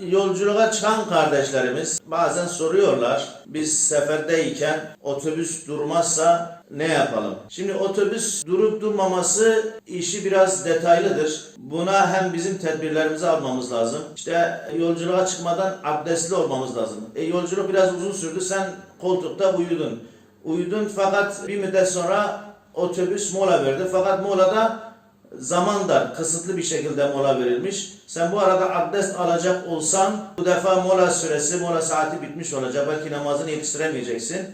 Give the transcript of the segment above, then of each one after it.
Yolculuğa çıkan kardeşlerimiz bazen soruyorlar. Biz seferdeyken otobüs durmazsa ne yapalım? Şimdi otobüs durup durmaması işi biraz detaylıdır. Buna hem bizim tedbirlerimizi almamız lazım. İşte yolculuğa çıkmadan abdestli olmamız lazım. E yolculuk biraz uzun sürdü. Sen koltukta uyudun. Uyudun fakat bir müddet sonra otobüs mola verdi. Fakat molada zaman dar, kısıtlı bir şekilde mola verilmiş. Sen bu arada abdest alacak olsan bu defa mola süresi, mola saati bitmiş olacak. Belki namazını yetiştiremeyeceksin.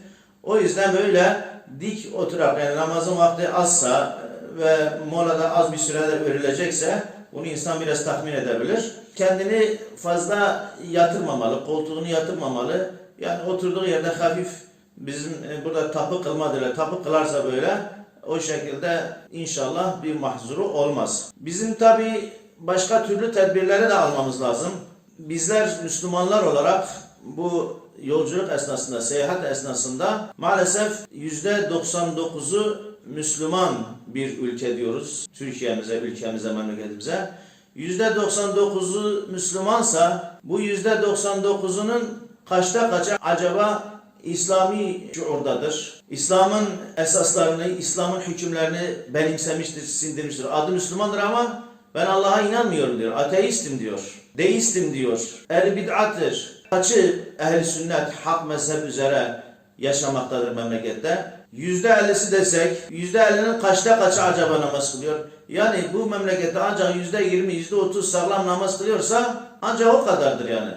O yüzden böyle dik oturarak yani namazın vakti azsa e, ve molada az bir sürede verilecekse bunu insan biraz tahmin edebilir. Kendini fazla yatırmamalı, koltuğunu yatırmamalı. Yani oturduğu yerde hafif bizim e, burada tapı kılma diyorlar. Tapı kılarsa böyle o şekilde inşallah bir mahzuru olmaz. Bizim tabi başka türlü tedbirleri de almamız lazım. Bizler Müslümanlar olarak bu yolculuk esnasında, seyahat esnasında maalesef yüzde 99'u Müslüman bir ülke diyoruz. Türkiye'mize, ülkemize, memleketimize. Yüzde 99'u Müslümansa bu yüzde 99'unun kaçta kaçı acaba İslami şuurdadır. İslam'ın esaslarını, İslam'ın hükümlerini benimsemiştir, sindirmiştir. Adı Müslümandır ama ben Allah'a inanmıyorum diyor. Ateistim diyor. Deistim diyor. El bid'attır. Kaçı ehl sünnet hak mezhep üzere yaşamaktadır memlekette? Yüzde ellisi desek, yüzde ellinin kaçta kaçı acaba namaz kılıyor? Yani bu memlekette ancak yüzde yirmi, yüzde otuz sağlam namaz kılıyorsa ancak o kadardır yani.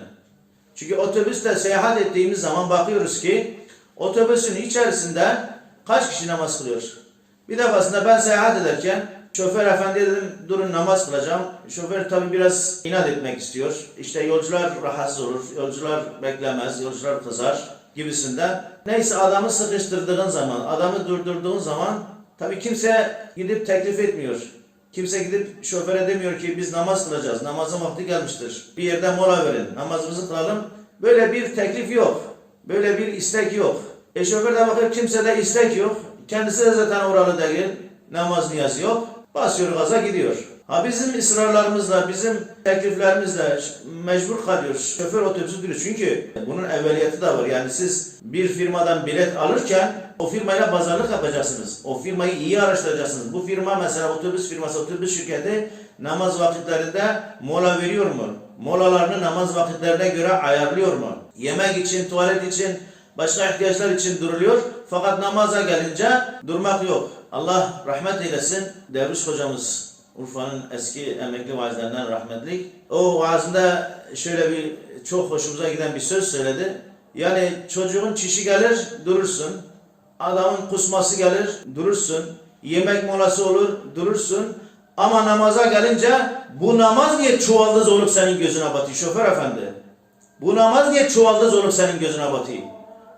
Çünkü otobüste seyahat ettiğimiz zaman bakıyoruz ki otobüsün içerisinde kaç kişi namaz kılıyor? Bir defasında ben seyahat ederken şoför efendiye dedim durun namaz kılacağım. Şoför tabi biraz inat etmek istiyor. İşte yolcular rahatsız olur, yolcular beklemez, yolcular kızar gibisinden. Neyse adamı sıkıştırdığın zaman, adamı durdurduğun zaman tabi kimse gidip teklif etmiyor. Kimse gidip şoföre demiyor ki biz namaz kılacağız. Namazın vakti gelmiştir. Bir yerde mola verin. Namazımızı kılalım. Böyle bir teklif yok. Böyle bir istek yok. E şoför de bakıyor kimsede istek yok. Kendisi de zaten oralı değil. Namaz niyazı yok. Basıyor gaza gidiyor. Ha bizim ısrarlarımızla, bizim tekliflerimizle mecbur kalıyor. Şoför otobüsü duruyor. Çünkü bunun evveliyatı da var. Yani siz bir firmadan bilet alırken o firmayla pazarlık yapacaksınız. O firmayı iyi araştıracaksınız. Bu firma mesela otobüs firması, otobüs şirketi namaz vakitlerinde mola veriyor mu? Molalarını namaz vakitlerine göre ayarlıyor mu? Yemek için, tuvalet için, başka ihtiyaçlar için duruluyor. Fakat namaza gelince durmak yok. Allah rahmet eylesin. Derviş hocamız Urfa'nın eski emekli vaazlerinden rahmetli. O vaazında şöyle bir çok hoşumuza giden bir söz söyledi. Yani çocuğun çişi gelir durursun. Adamın kusması gelir durursun. Yemek molası olur durursun. Ama namaza gelince bu namaz diye çuvaldız olup senin gözüne batıyor şoför efendi. Bu namaz diye çuvaldız olup senin gözüne batıyor.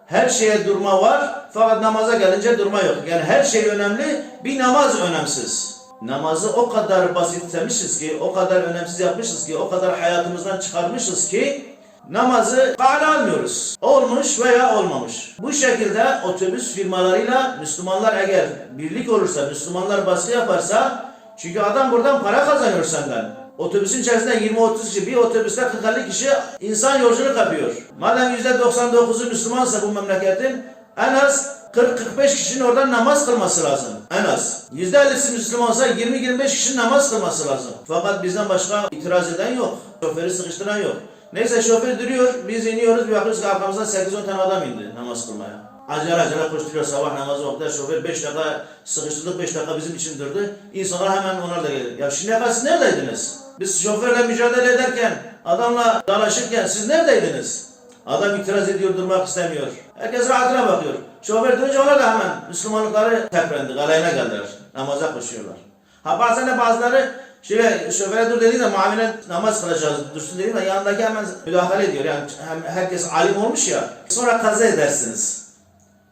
Her şeye durma var fakat namaza gelince durma yok. Yani her şey önemli bir namaz önemsiz. Namazı o kadar basitlemişiz ki, o kadar önemsiz yapmışız ki, o kadar hayatımızdan çıkarmışız ki namazı kale almıyoruz. Olmuş veya olmamış. Bu şekilde otobüs firmalarıyla Müslümanlar eğer birlik olursa, Müslümanlar baskı yaparsa çünkü adam buradan para kazanıyor senden. Otobüsün içerisinde 20-30 kişi, bir otobüste 40-50 kişi insan yolculuk yapıyor. Madem %99'u Müslümansa bu memleketin en az 40-45 kişinin oradan namaz kılması lazım. En az. %50'si Müslümansa 20-25 kişinin namaz kılması lazım. Fakat bizden başka itiraz eden yok. Şoförü sıkıştıran yok. Neyse şoför duruyor, biz iniyoruz, bir bakıyoruz ki arkamızdan 8-10 tane adam indi namaz kılmaya. Acele acele koşturuyor sabah namazı vakti şoför 5 dakika sıkıştırdık 5 dakika bizim için durdu. İnsanlar hemen onlar da gelir. Ya şimdiye kadar neredeydiniz? Biz şoförle mücadele ederken, adamla dalaşırken siz neredeydiniz? Adam itiraz ediyor, durmak istemiyor. Herkes rahatına bakıyor. Şoför duyunca ona da hemen Müslümanlıkları teprendi, galayına geldiler. Namaza koşuyorlar. Ha bazen de bazıları şöyle şoföre dur dediğinde muamele namaz kılacağız dursun dediğinde yanındaki hemen müdahale ediyor. Yani hem herkes alim olmuş ya. Sonra kaza edersiniz.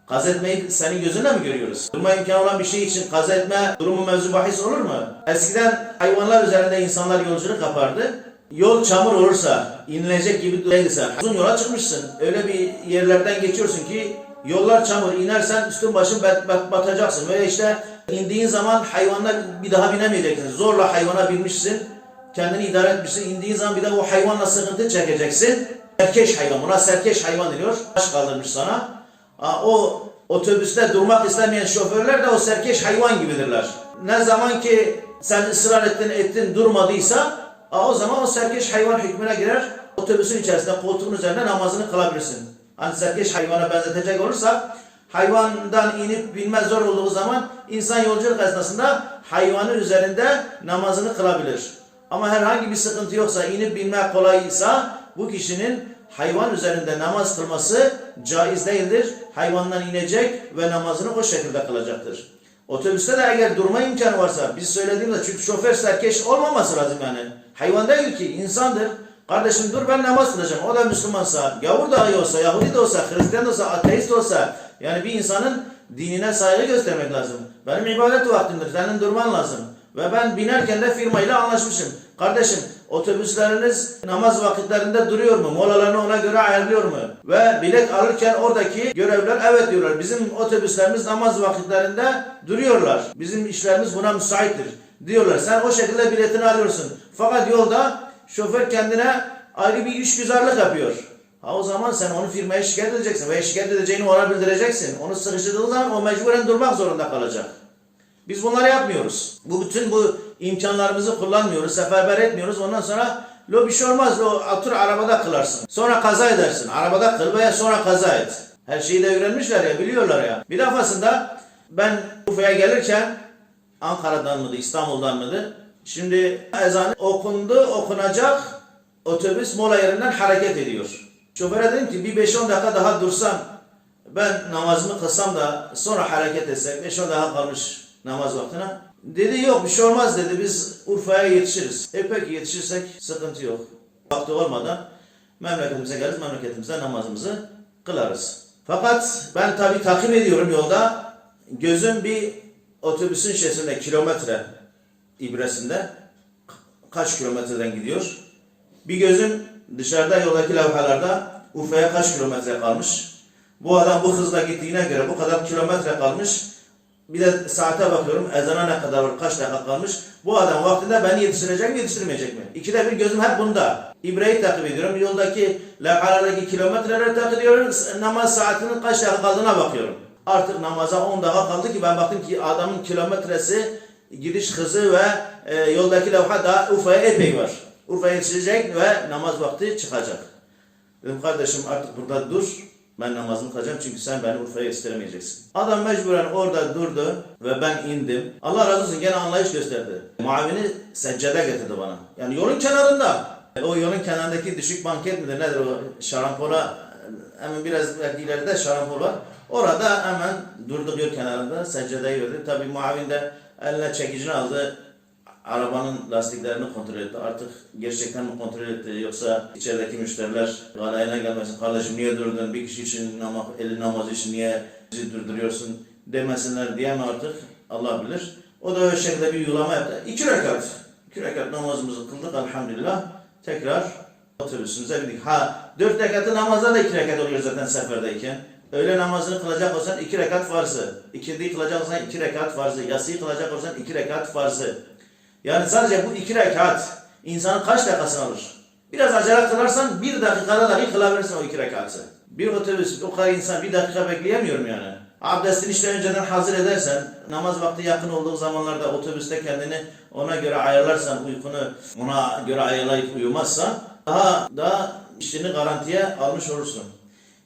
Kaza etmeyi senin gözünle mi görüyoruz? Durma imkanı olan bir şey için kaza etme durumu mevzu bahis olur mu? Eskiden hayvanlar üzerinde insanlar yolculuk yapardı. Yol çamur olursa, inilecek gibi değilse, uzun yola çıkmışsın. Öyle bir yerlerden geçiyorsun ki yollar çamur, inersen üstün başın bat, bat- batacaksın. Veya işte indiğin zaman hayvanlar bir daha binemeyeceksin. Zorla hayvana binmişsin. kendini idare etmişsin. İndiğin zaman bir de o hayvanla sıkıntı çekeceksin. Serkeş hayvan. Buna serkeş hayvan deniyor. Baş kaldırmış sana. O otobüste durmak istemeyen şoförler de o serkeş hayvan gibidirler. Ne zaman ki sen ısrar ettin ettin durmadıysa aa, o zaman o serkeş hayvan hükmüne girer. Otobüsün içerisinde koltuğun üzerinde namazını kılabilirsin. Hani serkeş hayvana benzetecek olursa hayvandan inip binme zor olduğu zaman insan yolculuk esnasında hayvanın üzerinde namazını kılabilir. Ama herhangi bir sıkıntı yoksa inip binme kolaysa bu kişinin hayvan üzerinde namaz kılması caiz değildir. Hayvandan inecek ve namazını o şekilde kılacaktır. Otobüste de eğer durma imkanı varsa biz söylediğimizde çünkü şoför serkeş olmaması lazım yani. Hayvan değil ki insandır. Kardeşim dur ben namaz kılacağım. O da Müslümansa, gavur dahi olsa, Yahudi de olsa, Hristiyan da olsa, ateist de olsa yani bir insanın dinine saygı göstermek lazım. Benim ibadet vaktimdir. Senin durman lazım. Ve ben binerken de firmayla anlaşmışım. Kardeşim otobüsleriniz namaz vakitlerinde duruyor mu? Molalarını ona göre ayarlıyor mu? Ve bilet alırken oradaki görevler evet diyorlar. Bizim otobüslerimiz namaz vakitlerinde duruyorlar. Bizim işlerimiz buna müsaittir diyorlar. Sen o şekilde biletini alıyorsun. Fakat yolda şoför kendine ayrı bir işgüzarlık yapıyor. Ha o zaman sen onu firmaya şikayet edeceksin ve şikayet edeceğini ona bildireceksin. Onu sıkıştırdığı zaman o mecburen durmak zorunda kalacak. Biz bunları yapmıyoruz. Bu bütün bu imkanlarımızı kullanmıyoruz, seferber etmiyoruz. Ondan sonra lo bir şey olmaz, lo otur arabada kılarsın. Sonra kaza edersin. Arabada kıl veya sonra kaza et. Her şeyi de öğrenmişler ya, biliyorlar ya. Bir defasında ben Urfa'ya gelirken Ankara'dan mıydı, İstanbul'dan mıydı? Şimdi ezan okundu, okunacak. Otobüs mola yerinden hareket ediyor. Şoföre dedim ki bir 5-10 dakika daha dursam ben namazımı kılsam da sonra hareket etsek 5-10 dakika kalmış namaz vaktine. Dedi yok bir şey olmaz dedi biz Urfa'ya yetişiriz. E peki yetişirsek sıkıntı yok. Vakti olmadan memleketimize geliriz memleketimizde namazımızı kılarız. Fakat ben tabi takip ediyorum yolda. Gözüm bir otobüsün şeysinde kilometre ibresinde kaç kilometreden gidiyor. Bir gözüm dışarıda yoldaki levhalarda Urfa'ya kaç kilometre kalmış. Bu adam bu hızla gittiğine göre bu kadar kilometre kalmış. Bir de saate bakıyorum ezana ne kadar var, kaç dakika kalmış. Bu adam vaktinde beni yetiştirecek mi, yetiştirmeyecek mi? İkide bir gözüm hep bunda. İbreyi takip ediyorum. Yoldaki levhalardaki kilometreleri takip ediyorum. Namaz saatinin kaç dakika kaldığına bakıyorum. Artık namaza 10 dakika kaldı ki ben baktım ki adamın kilometresi, gidiş hızı ve e, yoldaki levha daha Urfa'ya epey var. Urfa'ya yetişecek ve namaz vakti çıkacak. Dedim kardeşim artık burada dur. Ben namazımı kılacağım çünkü sen beni Urfa'ya yetiştiremeyeceksin. Adam mecburen orada durdu ve ben indim. Allah razı olsun gene anlayış gösterdi. Muavini seccade getirdi bana. Yani yolun kenarında. O yolun kenarındaki düşük banket midir nedir o şarampola hemen biraz belki ileride şarampol var. Orada hemen durduk yol kenarında seccadeyi gördü. Tabi muavin de eline çekicini aldı. Arabanın lastiklerini kontrol etti. Artık gerçekten mi kontrol etti yoksa içerideki müşteriler galayına gelmesin. Kardeşim niye durdun? Bir kişi için nama, eli namazı için niye bizi durduruyorsun demesinler diye mi artık Allah bilir. O da öyle şekilde bir yulama yaptı. İki rekat. İki rekat namazımızı kıldık elhamdülillah. Tekrar otobüsümüze bindik. Ha dört rekatı namazda da iki rekat oluyor zaten seferdeyken. Öğle namazını kılacak olsan iki rekat farzı. İkindiyi kılacak olsan iki rekat farzı. Yatsıyı kılacak olsan iki rekat farzı. Yani sadece bu iki rekat insanın kaç dakikasını alır? Biraz acele kılarsan bir dakikada dahi kılabilirsin o iki rekatı. Bir otobüs o kadar insan bir dakika bekleyemiyorum yani. Abdestini işte önceden hazır edersen, namaz vakti yakın olduğu zamanlarda otobüste kendini ona göre ayarlarsan, uykunu ona göre ayarlayıp uyumazsan daha daha işini garantiye almış olursun.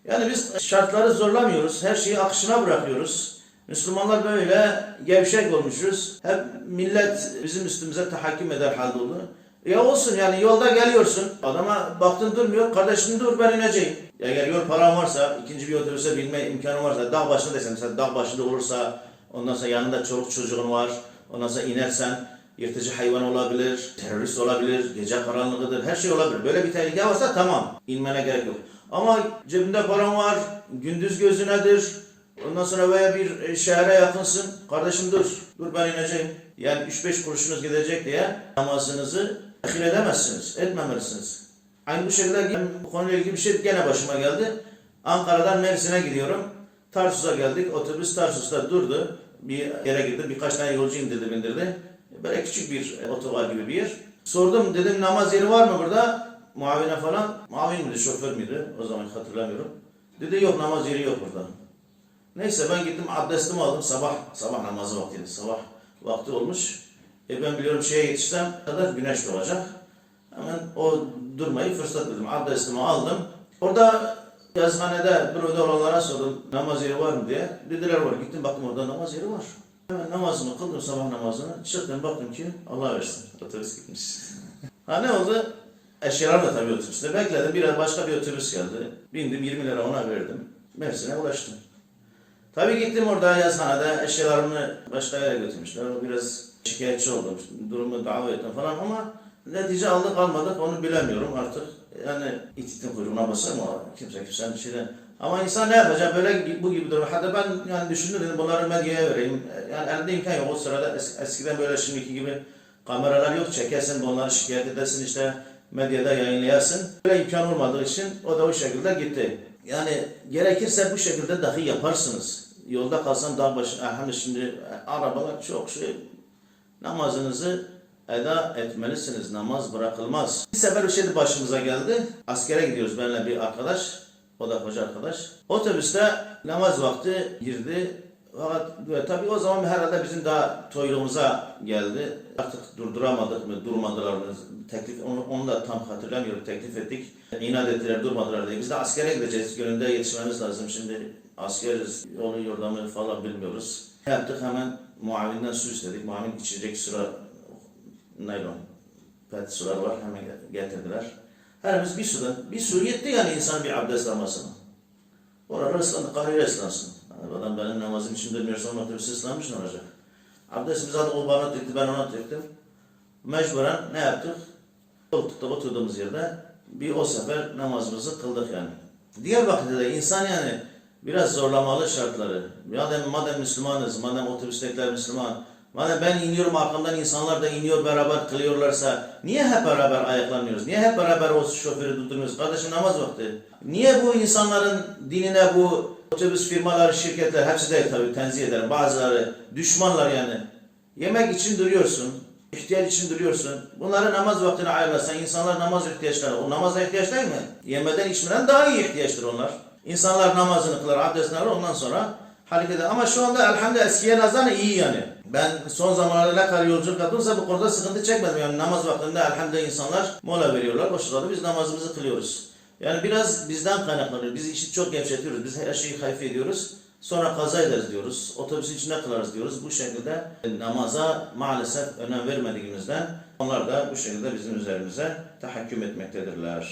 Yani biz şartları zorlamıyoruz, her şeyi akışına bırakıyoruz. Müslümanlar böyle gevşek olmuşuz. Hep millet bizim üstümüze tahakküm eder halde oldu. Ya olsun yani yolda geliyorsun. Adama baktın durmuyor. Kardeşim dur ben ineceğim. Ya eğer yol paran varsa, ikinci bir otobüse binme imkanı varsa, dağ başında desen mesela dağ başında olursa, ondan sonra yanında çoluk çocuğun var. Ondan sonra inersen yırtıcı hayvan olabilir, terörist olabilir, gece karanlığıdır, her şey olabilir. Böyle bir tehlike varsa tamam, inmene gerek yok. Ama cebinde paran var, gündüz gözünedir, Ondan sonra veya bir e, şehre yakınsın. Kardeşim dur. Dur ben ineceğim. Yani 3-5 kuruşunuz gidecek diye namazınızı ehil edemezsiniz. Etmemelisiniz. Aynı bu şekilde bu konuyla ilgili bir şey gene başıma geldi. Ankara'dan Mersin'e gidiyorum. Tarsus'a geldik. Otobüs Tarsus'ta durdu. Bir yere girdi. Birkaç tane yolcu indirdi bindirdi. Böyle küçük bir e, otobar gibi bir yer. Sordum dedim namaz yeri var mı burada? Muavine falan. Muavin miydi, şoför müydü? O zaman hatırlamıyorum. Dedi yok namaz yeri yok burada. Neyse ben gittim abdestimi aldım. Sabah sabah namazı vaktiydi. Sabah vakti olmuş. E ben biliyorum şeye yetişsem kadar güneş doğacak. Hemen o durmayı fırsat bildim. Abdestimi aldım. Orada yazıhanede büroda olanlara sordum namaz yeri var mı diye. Dediler var. Gittim baktım orada namaz yeri var. Hemen namazımı kıldım sabah namazını. Çıktım baktım ki Allah versin. Otobüs gitmiş. ha ne oldu? Eşyalar da tabii otobüste. Bekledim. Biraz başka bir otobüs geldi. Bindim 20 lira ona verdim. Mersin'e ulaştım. Tabii gittim orada yazhanede eşyalarımı başka yere götürmüşler. O biraz şikayetçi oldum. Durumu dava ettim falan ama netice aldık almadık onu bilemiyorum artık. Yani ititin kuyruğuna basar mı? Kimse kimsenin şeyden. Ama insan ne yapacak böyle bu gibi durum. Hatta ben yani düşündüm dedim bunları medyaya vereyim. Yani elimde imkan yok. O sırada es- eskiden böyle şimdiki gibi kameralar yok. Çekersin bunları şikayet edersin işte medyada yayınlayasın. Böyle imkan olmadığı için o da o şekilde gitti. Yani gerekirse bu şekilde dahi yaparsınız. Yolda kalsan dağ başı, ah, hani şimdi e, arabalar çok şey, namazınızı eda etmelisiniz. Namaz bırakılmaz. Bir sefer bir şey de başımıza geldi. Askere gidiyoruz benimle bir arkadaş. O da hoca arkadaş. Otobüste namaz vakti girdi. Fakat tabii o zaman herhalde bizim daha toyluğumuza geldi. Artık durduramadık mı, durmadılar mı? Teklif, onu, onu da tam hatırlamıyorum. Teklif ettik. İnat ettiler, durmadılar diye. Biz de askere gideceğiz. Gönülde yetişmemiz lazım. Şimdi askeriz, yolu yordamı falan bilmiyoruz. Ne yaptık? Hemen muavinden su istedik. Muavin içecek sıra naylon pet sular var. Hemen getirdiler. Herimiz bir sudan, bir su yetti yani insan bir abdest almasına. Oralar ıslandı, kahire ıslansın. Yani adam benim namazım için durmuyorsa onun otobüsü ıslanmış ne olacak? Abdestimizi aldık, o bana tıktı, ben ona tıktım. Mecburen ne yaptık? Koltukta oturduğumuz yerde bir o sefer namazımızı kıldık yani. Diğer vakitte de insan yani biraz zorlamalı şartları. Madem, madem Müslümanız, madem otobüstekiler Müslüman, madem ben iniyorum arkamdan insanlar da iniyor beraber kılıyorlarsa niye hep beraber ayaklanmıyoruz? Niye hep beraber o şoförü durdurmuyoruz? Kardeşim namaz vakti. Niye bu insanların dinine bu otobüs firmaları, şirketler hepsi de tabii tenzih ederim. Bazıları düşmanlar yani. Yemek için duruyorsun. ihtiyaç için duruyorsun. Bunları namaz vaktine ayarlasan insanlar namaz ihtiyaçları. O namaza ihtiyaç değil mi? Yemeden içmeden daha iyi ihtiyaçtır onlar. İnsanlar namazını kılar, abdestini alır ondan sonra hareket eder. Ama şu anda elhamdülillah eskiye nazaran iyi yani. Ben son zamanlarda ne kadar yolculuk yaptımsa bu konuda sıkıntı çekmedim. Yani namaz vaktinde elhamdülillah insanlar mola veriyorlar. O sırada biz namazımızı kılıyoruz. Yani biraz bizden kaynaklanıyor. Biz işi çok gevşetiyoruz. Biz her şeyi hayf ediyoruz. Sonra kaza ederiz diyoruz. Otobüsün içinde kılarız diyoruz. Bu şekilde namaza maalesef önem vermediğimizden onlar da bu şekilde bizim üzerimize tahakküm etmektedirler.